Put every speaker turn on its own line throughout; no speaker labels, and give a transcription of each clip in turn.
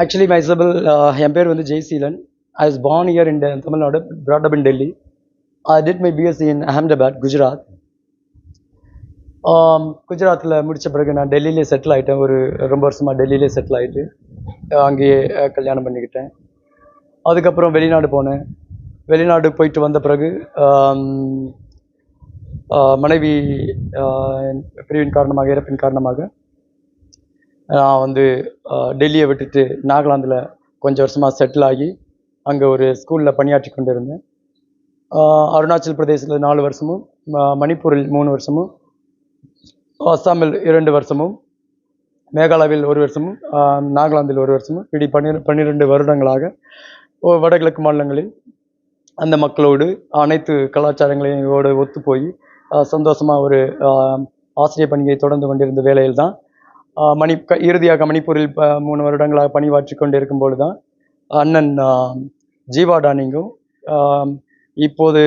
Actually மைசபிள் uh, என் பேர் வந்து Jayaseelan. I is born here in Tamil Nadu brought up in Delhi I did my BSc in Ahmedabad Gujarat குஜராத்தில் முடித்த பிறகு நான் டெல்லியிலே செட்டில் ஆகிட்டேன் ஒரு ரொம்ப வருஷமாக டெல்லியிலே செட்டில் ஆகிட்டு அங்கேயே கல்யாணம் பண்ணிக்கிட்டேன். அதுக்கப்புறம் வெளிநாடு போனேன். வெளிநாடு போயிட்டு வந்த பிறகு um, மனைவி பிரிவின் காரணமாக இறப்பின் காரணமாக நான் வந்து டெல்லியை விட்டுட்டு நாகாலாந்தில் கொஞ்சம் வருஷமாக செட்டில் ஆகி அங்கே ஒரு ஸ்கூலில் பணியாற்றி கொண்டு இருந்தேன் அருணாச்சல் பிரதேசத்தில் நாலு வருஷமும் ம- மணிப்பூரில் மூணு வருஷமும் அஸ்ஸாமில் இரண்டு வருஷமும் மேகாலயாவில் ஒரு வருஷமும் நாகாலாந்தில் ஒரு வருஷமும் இப்படி பன்னிர பன்னிரெண்டு வருடங்களாக வடகிழக்கு மாநிலங்களில் அந்த மக்களோடு அனைத்து கலாச்சாரங்களையோடு ஒத்து போய் சந்தோஷமாக ஒரு ஆசிரியர் பணியை தொடர்ந்து கொண்டிருந்த வேலையில் தான் மணி இறுதியாக மணிப்பூரில் மூணு வருடங்களாக பணியாற்றி கொண்டிருக்கும் பொழுது தான் அண்ணன் ஜீவா டானிங்கும் இப்போது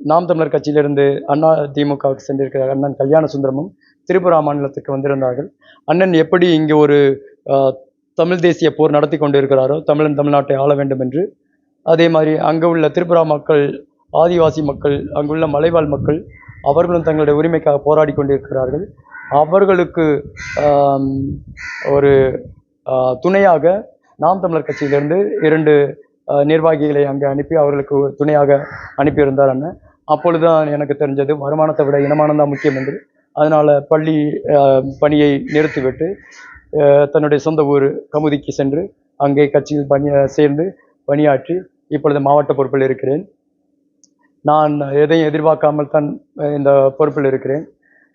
நாம் தமிழர் கட்சியிலிருந்து அண்ணா திமுகவுக்கு சென்றிருக்கிறார் அண்ணன் கல்யாண சுந்தரமும் திரிபுரா மாநிலத்துக்கு வந்திருந்தார்கள். அண்ணன் எப்படி இங்கே ஒரு தமிழ் தேசிய போர் நடத்தி கொண்டிருக்கிறாரோ தமிழன் தமிழ்நாட்டை ஆள வேண்டும் என்று அதே மாதிரி அங்கே உள்ள திரிபுரா மக்கள் ஆதிவாசி மக்கள் அங்குள்ள மலைவாழ் மக்கள் அவர்களும் தங்களுடைய உரிமைக்காக போராடி கொண்டிருக்கிறார்கள். அவர்களுக்கு ஒரு துணையாக நாம் தமிழர் கட்சியிலிருந்து இரண்டு நிர்வாகிகளை அங்கே அனுப்பி அவர்களுக்கு துணையாக அனுப்பியிருந்தார் அண்ணன். அப்பொழுதுதான் எனக்கு தெரிஞ்சது வருமானத்தை விட இனமானம் தான் முக்கியம் என்று அதனால் பள்ளி பணியை நிறுத்திவிட்டு தன்னுடைய சொந்த ஊர் கமுதிக்கு சென்று அங்கே கட்சியில் பணிய சேர்ந்து பணியாற்றி இப்பொழுது மாவட்ட பொறுப்பில் இருக்கிறேன். நான் எதையும் எதிர்பார்க்காமல் தான் இந்த பொறுப்பில் இருக்கிறேன்.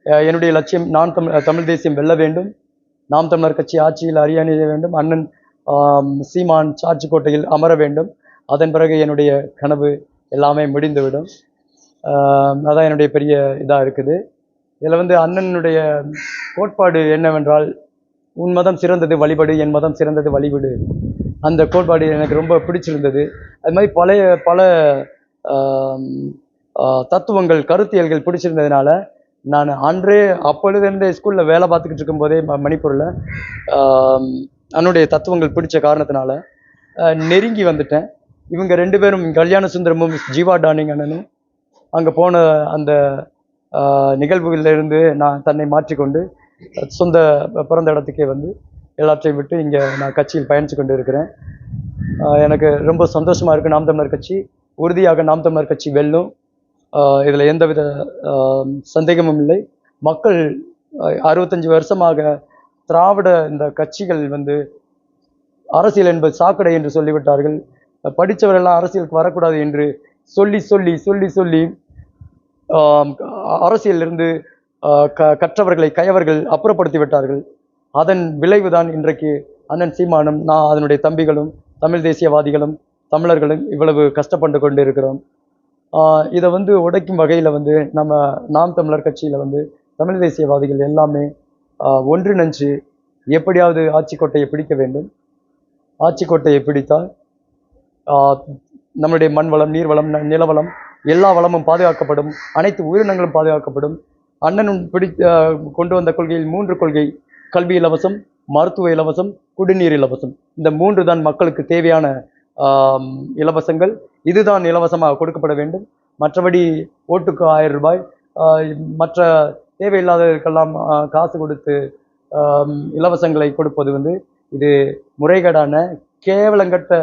என்னுடைய லட்சியம் நான் தமிழ் தமிழ் தேசியம் வெல்ல வேண்டும். நாம் தமிழர் கட்சி ஆட்சியில் அரியணைய வேண்டும். அண்ணன் சீமான் சீமான் சாட்சிக்கோட்டையில் அமர வேண்டும். அதன் பிறகு என்னுடைய கனவு எல்லாமே முடிந்துவிடும். அதான் என்னுடைய பெரிய இதாக இருக்குது. இதில் வந்து அண்ணனுடைய கோட்பாடு என்னவென்றால் உன் மதம் சிறந்தது வழிபடு என் மதம் சிறந்தது வழிபடு அந்த கோட்பாடு எனக்கு ரொம்ப பிடிச்சிருந்தது. அது மாதிரி பழைய பல தத்துவங்கள் கருத்தியல்கள் பிடிச்சிருந்ததுனால நான் அன்றே அப்பொழுதிருந்த ஸ்கூலில் வேலை பார்த்துக்கிட்டு இருக்கும்போதே ம மணிப்பூரில் அன்னுடைய தத்துவங்கள் பிடிச்ச காரணத்தினால நெருங்கி வந்துட்டேன். இவங்க ரெண்டு பேரும் கல்யாண சுந்தரமும் ஜீவா டானிங் அண்ணனும் அங்கே போன அந்த நிகழ்வுகளிலிருந்து நான் தன்னை மாற்றிக்கொண்டு சொந்த பிறந்த இடத்துக்கே வந்து எல்லாத்தையும் விட்டு இங்கே நான் கட்சியில் பயணித்து கொண்டு இருக்கிறேன் எனக்கு ரொம்ப சந்தோஷமாக இருக்குது நாம் தமிழர் கட்சி உறுதியாக நாம் தமிழர் கட்சி வெல்லும். இதில் எந்தவித சந்தேகமும் இல்லை. மக்கள் அறுபத்தஞ்சு வருஷமாக திராவிட இந்த கட்சிகள் வந்து அரசியல் என்பது சாக்கடை என்று சொல்லிவிட்டார்கள். படித்தவரெல்லாம் அரசியலுக்கு வரக்கூடாது என்று சொல்லி சொல்லி சொல்லி சொல்லி அரசியலிருந்து க கற்றவர்களை கயவர்கள் அப்புறப்படுத்தி விட்டார்கள். அதன் விளைவுதான் இன்றைக்கு அண்ணன் சீமானும் நான் அதனுடைய தம்பிகளும் தமிழ் தேசியவாதிகளும் தமிழர்களும் இவ்வளவு கஷ்டப்பட்டு கொண்டு இருக்கிறோம் இதை வந்து உடைக்கும் வகையில் வந்து நம்ம நாம் தமிழர் கட்சியில் வந்து தமிழ் தேசியவாதிகள் எல்லாமே ஆஹ் ஒன்றிணைஞ்சு எப்படியாவது ஆட்சிக்கோட்டையை பிடிக்க வேண்டும். ஆட்சிக்கோட்டையை பிடித்தால் நம்மளுடைய நம்முடைய மண் வளம் நீர் வளம் ந- நிலவளம் எல்லா வளமும் பாதுகாக்கப்படும். அனைத்து உயிரினங்களும் பாதுகாக்கப்படும். அண்ணனும் பிடி கொண்டு வந்த கொள்கையில் மூன்று கொள்கை. கல்வி இலவசம் மருத்துவ இலவசம் குடிநீர் இலவசம். இந்த மூன்று தான் மக்களுக்கு தேவையான இலவசங்கள். இதுதான் இலவசமாக கொடுக்கப்பட வேண்டும். மற்றபடி ஓட்டுக்கு ஆயிரம் ரூபாய். மற்ற தேவையில்லாததற்கெல்லாம் காசு கொடுத்து இலவசங்களை கொடுப்பது வந்து இது முறைகேடான கேவலங்கட்ட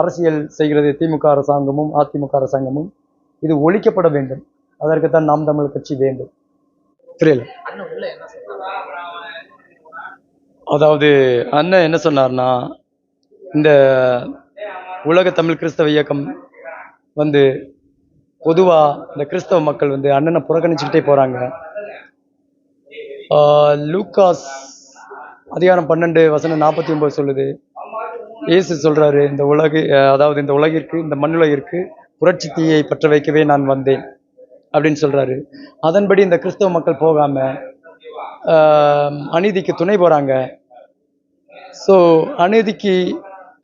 அரசியல் செய்கிறது திமுக அரசாங்கமும் அதிமுக அரசாங்கமும். இது ஒழிக்கப்பட வேண்டும். அதற்குத்தான் நாம் தமிழ் கட்சி வேண்டும். புரியல? அதாவது அண்ணன் என்ன சொன்னார்னா இந்த உலக தமிழ் கிறிஸ்தவ இயக்கம் வந்து பொதுவாக இந்த கிறிஸ்தவ மக்கள் வந்து அண்ணனை புறக்கணிச்சுக்கிட்டே போகிறாங்க லூக்காஸ் அதிகாரம் பன்னெண்டு வசனம் நாற்பத்தி ஒன்பது சொல்லுது. இயேசு சொல்கிறாரு இந்த உலகு அதாவது இந்த உலகிற்கு இந்த மண்ணுலகிற்கு புரட்சி தீயை பற்ற வைக்கவே நான் வந்தேன் அப்படின்னு சொல்கிறாரு அதன்படி இந்த கிறிஸ்தவ மக்கள் போகாமல் அநீதிக்கு துணை போகிறாங்க ஸோ அநீதிக்கு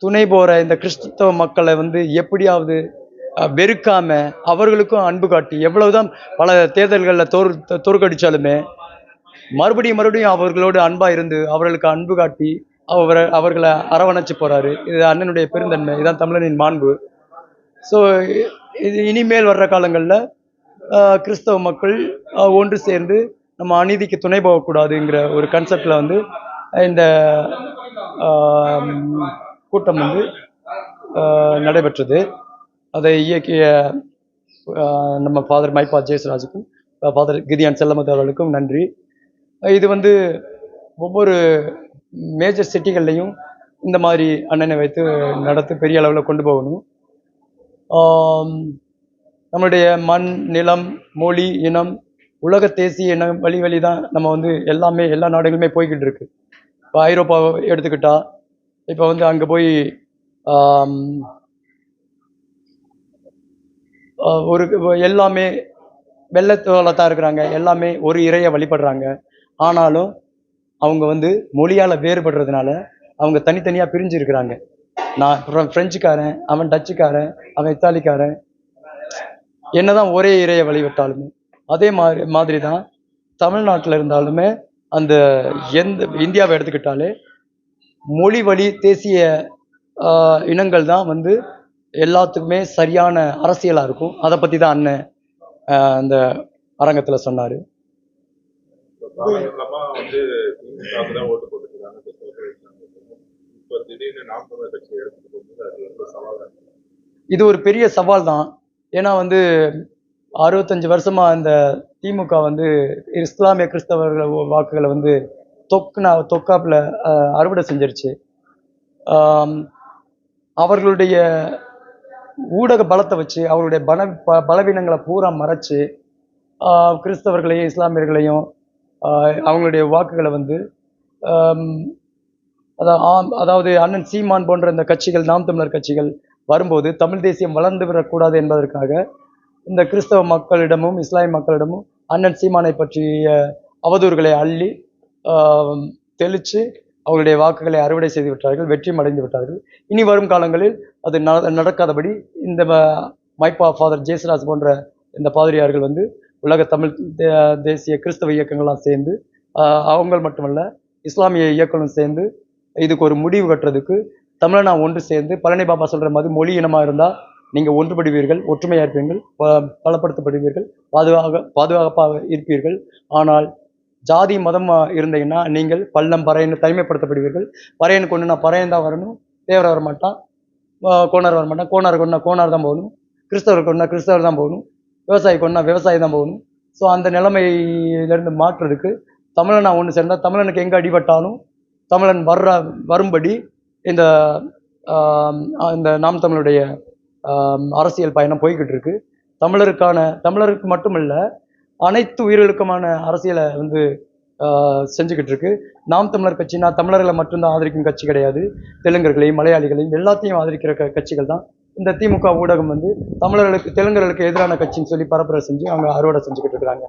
துணை போகிற இந்த கிறிஸ்தவ மக்களை வந்து எப்படியாவது வெறுக்காம அவர்களுக்கும் அன்பு காட்டி எவ்வளவுதான் பல தேர்தல்களில் தோறு தோற்கடிச்சாலுமே மறுபடியும் மறுபடியும் அவர்களோடு அன்பாக இருந்து அவர்களுக்கு அன்பு காட்டி அவரை அவர்களை அரவணைச்சு போகிறாரு இது அண்ணனுடைய பெருந்தன்மை இதுதான் தமிழனின் மாண்பு. ஸோ இது இனிமேல் வர்ற காலங்களில் கிறிஸ்தவ மக்கள் ஒன்று சேர்ந்து நம்ம அநீதிக்கு துணை போகக்கூடாதுங்கிற ஒரு கன்செப்டில் வந்து இந்த கூட்டம் வந்து நடைபெற்றது. அதை இயக்கிய நம்ம ஃபாதர் மைப்பா ஜெயசுராஜுக்கும் ஃபாதர் கிரியான் செல்லமது அவர்களுக்கும் நன்றி. இது வந்து ஒவ்வொரு மேஜர் சிட்டிகள்லையும் இந்த மாதிரி அண்ணனை வைத்து நடத்தி பெரிய அளவில் கொண்டு போகணும். நம்மளுடைய மண் நிலம் மொழி இனம் உலக தேசிய இனம் வழி வழி தான் நம்ம வந்து எல்லாமே எல்லா நாடுகளுமே போய்கிட்டு இருக்கு. இப்போ ஐரோப்பாவை எடுத்துக்கிட்டால் இப்போ வந்து அங்கே போய் ஒரு எல்லாமே வெள்ளத்தோல தான் இருக்கிறாங்க. எல்லாமே ஒரு இறையை வழிபடுறாங்க. ஆனாலும் அவங்க வந்து மொழியால் வேறுபடுறதுனால அவங்க தனித்தனியாக பிரிஞ்சு இருக்கிறாங்க நான் ஃப்ரெஞ்சுக்காரன் அவன் டச்சுக்காரன் அவன் இத்தாலிக்காரன் என்னதான் ஒரே இறையை வழிபட்டாலுமே அதே மாதிரி மாதிரி தான் தமிழ்நாட்டில் இருந்தாலுமே அந்த எந்த இந்தியாவை எடுத்துக்கிட்டாலே மொழி வழி தேசிய இனங்கள் தான் வந்து எல்லாத்துக்குமே சரியான அரசியலாக இருக்கும். அதை பற்றி தான் அண்ணன் அந்த அரங்கத்தில் சொன்னார். இது ஒரு பெரிய சவால் தான். ஏன்னா வந்து அறுபத்தஞ்சு வருஷமா இந்த திமுக வந்து இஸ்லாமிய கிறிஸ்தவர்கள் வாக்குகளை வந்து தொக்கு நான் தொக்காப்பில் அறுவடை செஞ்சிருச்சு. அவர்களுடைய ஊடக பலத்தை வச்சு அவர்களுடைய பல ப- பலவீனங்களை பூரா மறைச்சு கிறிஸ்தவர்களையும் இஸ்லாமியர்களையும் அவங்களுடைய வாக்குகளை வந்து அதாவது அண்ணன் சீமான் போன்ற இந்த கட்சிகள் நாம் தமிழர் கட்சிகள் வரும்போது தமிழ் தேசியம் வளர்ந்து விடக்கூடாது என்பதற்காக இந்த கிறிஸ்தவ மக்களிடமும் இஸ்லாமிய மக்களிடமும் அண்ணன் சீமானை பற்றிய அவதூறுகளை அள்ளி தெளித்து அவர்களுடைய வாக்குகளை அறுவடை செய்து விட்டார்கள் வெற்றியும் அடைந்து விட்டார்கள். இனி வரும் காலங்களில் அது நடக்காதபடி இந்த ம- மைப்பா ஃபாதர் ஜேசுராஜ் போன்ற இந்த பாதிரியார்கள் வந்து உலக தமிழ் தே- தேசிய கிறிஸ்தவ இயக்கங்கள்லாம் சேர்ந்து அவங்க மட்டுமல்ல இஸ்லாமிய இயக்கங்களும் சேர்ந்து இதுக்கு ஒரு முடிவு கட்டுறதுக்கு தமிழனா ஒன்று சேர்ந்து பழனி பாபா சொல்கிற மாதிரி மொழி இனமாக இருந்தால் நீங்கள் ஒன்றுபடுவீர்கள் ஒற்றுமையாக இருப்பீர்கள் ப- பலப்படுத்தப்படுவீர்கள் பாதுகாக பாதுகாப்பாக இருப்பீர்கள். ஆனால் ஜாதி மதம் இருந்தீங்கன்னா நீங்கள் பள்ளம் பறையன் தனிமைப்படுத்தப்படுவீர்கள். பறையன் கொண்டுனா பறையன் தான் வரணும். தேவரை வர மாட்டான் ஆஹ் கோனார் வர மாட்டான் கோனார் கொண்டா கோனார் தான் போகணும். கிறிஸ்தவர் கொண்டா கிறிஸ்தவர் தான் போகணும். விவசாயி கொண்டா விவசாயி தான் போகணும். ஸோ அந்த நிலைமையிலேருந்து மாற்றுறதுக்கு தமிழனா ஒன்று சேர்ந்தால் தமிழனுக்கு எங்கே அடிபட்டாலும் தமிழன் வர்ற வரும்படி இந்த இந்த நாம் தமிழுடைய அரசியல் பயணம் போய்கிட்டு இருக்கு. தமிழருக்கான தமிழருக்கு மட்டுமல்ல அனைத்து உயிர்களுக்குமான அரசியலை வந்து செஞ்சுக்கிட்டு இருக்கு நாம் தமிழர் கட்சினா தமிழர்களை மட்டும்தான் ஆதரிக்கும் கட்சி கிடையாது. தெலுங்கர்களையும் மலையாளிகளையும் எல்லாத்தையும் ஆதரிக்கிற க கட்சிகள் தான். இந்த திமுக ஊடகம் வந்து தமிழர்களுக்கு தெலுங்கர்களுக்கு எதிரான கட்சின்னு சொல்லி பரப்புரை செஞ்சு அவங்க அறுவடை செஞ்சுக்கிட்டு இருக்கிறாங்க